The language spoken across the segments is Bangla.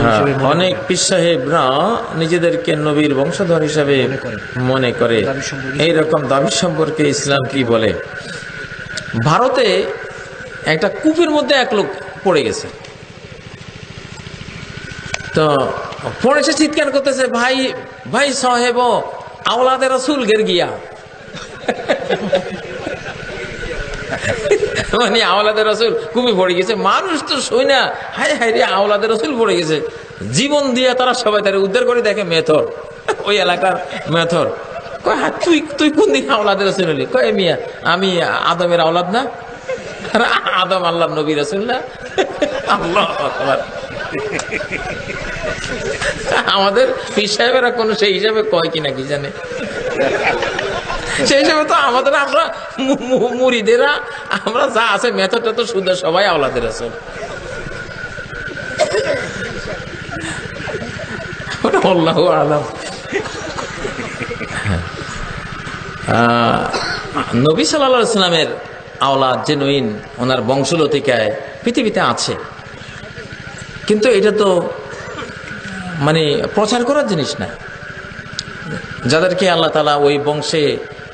হ্যাঁ, অনেক। পীর সাহেবরা নিজেদের নবীর বংশধর হিসাবে মনে করে। মনে করে। দাবি সম্পর্কে- এইরকম দাবি সম্পর্কে ইসলাম কি বলে? ভারতে একটা কূপের মধ্যে এক লোক পড়ে গেছে। তো পড়েছে চিৎকার করতেছে ভাই ভাই সাহেব আওলাদের রসুল গের গিয়া। মানে আওলাদের রসুল কুমি পড়ে গেছে। মানুষ তো শুই না। হায় হায় রে, আওলাদের রসুল পড়ে গেছে। জীবন দিয়ে তারা সবাই তারা উদ্ধার করে দেখে মেথর। ওই এলাকার মেথর। তুই তুই কোন আওলাদের রসুল হলি? মিয়া, আমি আদমের আওলাদ না। আদম আল্লাহ নবী না? আল্লাহ। আমাদের পীর সাহেবেরা কোনো সেই হিসাবে কয় কিনা কি জানে? সেই হিসাবে তো আমাদের আমরা মুড়িদেরা আমরা যা আছে মেথড তো শুধু সবাই আওলাদের আছে। আল্লাহ আলাম। নবী সাল্লাহ ইসলামের আওলাদ জেনুইন ওনার বংশলতিকায় পৃথিবীতে আছে। কিন্তু এটা তো মানে প্রচার করার জিনিস না। যাদেরকে আল্লাহ তালা ওই বংশে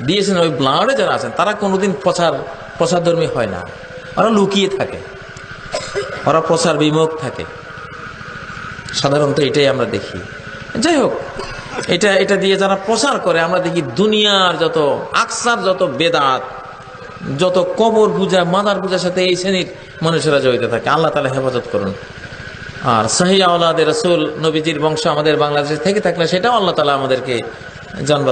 দিয়েছেন, ওই ব্লাডে যারা আছেন, তারা কোনোদিন প্রচার প্রচারধর্মী হয় না। ওরা লুকিয়ে থাকে। ওরা প্রচার বিমুখ থাকে। সাধারণত এটাই আমরা দেখি। যাই হোক, এটা এটা দিয়ে যারা প্রচার করে, আমরা দেখি দুনিয়ার যত আকসার, যত বেদাত, যত কবর পূজা, মাদার পূজার সাথে এই শ্রেণির মানুষেরা জড়িত থাকে। আল্লাহ তালা হেফাজত করুন। আর সাহি রসুল নবীজির বংশ আমাদের বাংলাদেশে থেকে থাকলে সেটাও আল্লাহ তালা আমাদেরকে জানবার